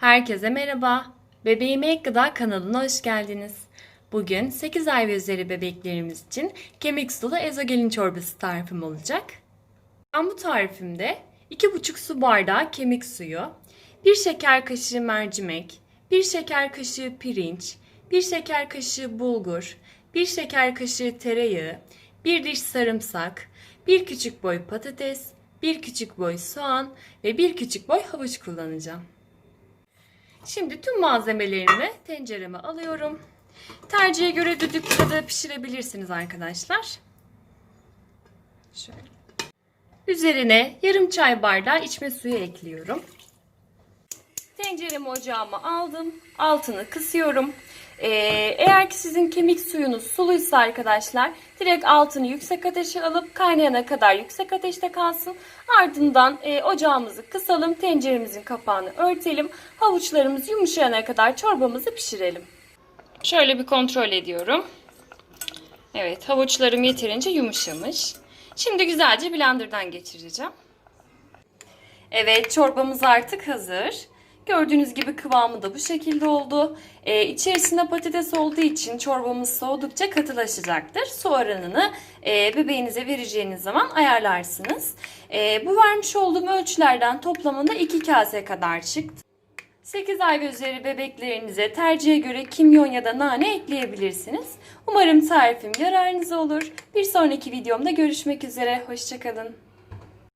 Herkese merhaba. Bebeğime Ek Gıda kanalına hoş geldiniz. Bugün 8 ay ve üzeri bebeklerimiz için kemik sulu ezogelin çorbası tarifim olacak. Ben bu tarifimde 2,5 su bardağı kemik suyu, 1 şeker kaşığı mercimek, 1 şeker kaşığı pirinç, 1 şeker kaşığı bulgur, 1 şeker kaşığı tereyağı, 1 diş sarımsak, 1 küçük boy patates, 1 küçük boy soğan ve 1 küçük boy havuç kullanacağım. Şimdi tüm malzemelerimi tencereme alıyorum. Tercihe göre düdüklüde de pişirebilirsiniz arkadaşlar. Şöyle. Üzerine yarım çay bardağı içme suyu ekliyorum. Tenceremi ocağıma aldım. Altını kısıyorum. Ee, eğer ki sizin kemik suyunuz suluysa arkadaşlar direkt altını yüksek ateşe alıp kaynayana kadar yüksek ateşte kalsın. Ardından e, ocağımızı kısalım. Tenceremizin kapağını örtelim. Havuçlarımız yumuşayana kadar çorbamızı pişirelim. Şöyle bir kontrol ediyorum. Evet havuçlarım yeterince yumuşamış. Şimdi güzelce blenderdan geçireceğim. Evet çorbamız artık hazır. Gördüğünüz gibi kıvamı da bu şekilde oldu. Ee, içerisinde patates olduğu için çorbamız soğudukça katılaşacaktır. Su oranını e, bebeğinize vereceğiniz zaman ayarlarsınız. E, bu vermiş olduğum ölçülerden toplamında 2 kase kadar çıktı. 8 ay ve üzeri bebeklerinize tercihe göre kimyon ya da nane ekleyebilirsiniz. Umarım tarifim yararınıza olur. Bir sonraki videomda görüşmek üzere. Hoşçakalın.